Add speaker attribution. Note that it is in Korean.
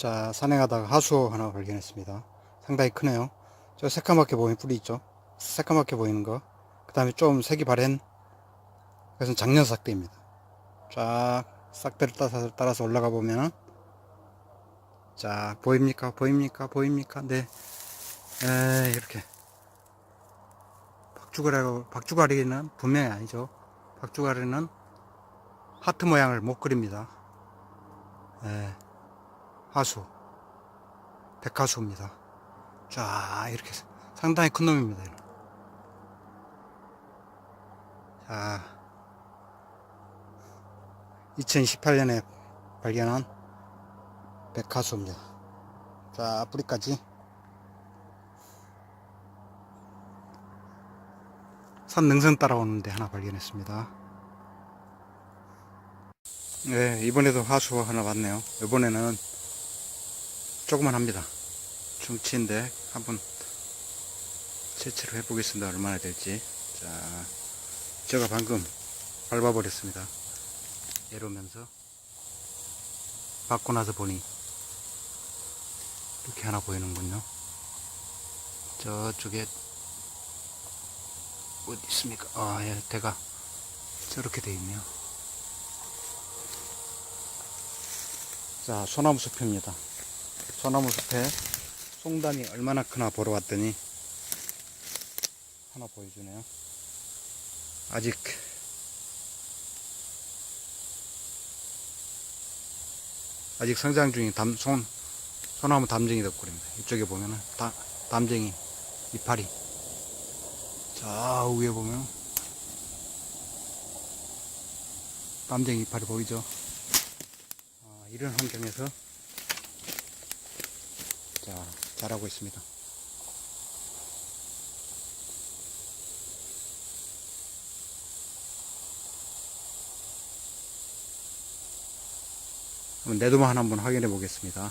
Speaker 1: 자, 산행하다가 하수 하나 발견했습니다. 상당히 크네요. 저 새까맣게 보이는 뿌리 있죠? 새까맣게 보이는 거. 그 다음에 좀 색이 바랜, 그것은 작년 싹대입니다. 쫙, 싹대를 따라서, 올라가 보면은, 자, 보입니까? 보입니까? 보입니까? 네. 에 이렇게. 박주가리고, 박주가리는 분명히 아니죠. 박주가리는 하트 모양을 못 그립니다. 예. 하수. 백하수입니다. 자 이렇게 상당히 큰 놈입니다. 자. 2018년에 발견한 백하수입니다. 자 뿌리까지. 산 능선 따라오는데 하나 발견했습니다. 네 이번에도 하수 하나 왔네요. 이번에는 조그만 합니다. 중치인데 한번 채취를 해보겠습니다. 얼마나 될지. 자, 제가 방금 밟아버렸습니다. 이러면서 받고 나서 보니 이렇게 하나 보이는군요. 저쪽에 어디 있습니까? 아, 예, 대가 저렇게 돼 있네요. 자, 소나무 숲입니다. 소나무 숲에 송단이 얼마나 크나 보러 왔더니 하나 보여주네요. 아직 아직 성장 중인 담, 손, 소나무 담쟁이 덕굴입니다. 이쪽에 보면은 다, 담쟁이 이파리. 저 위에 보면 담쟁이 이파리 보이죠? 아, 이런 환경에서 자, 잘하고 있습니다. 한번 내도만 한번 확인해 보겠습니다.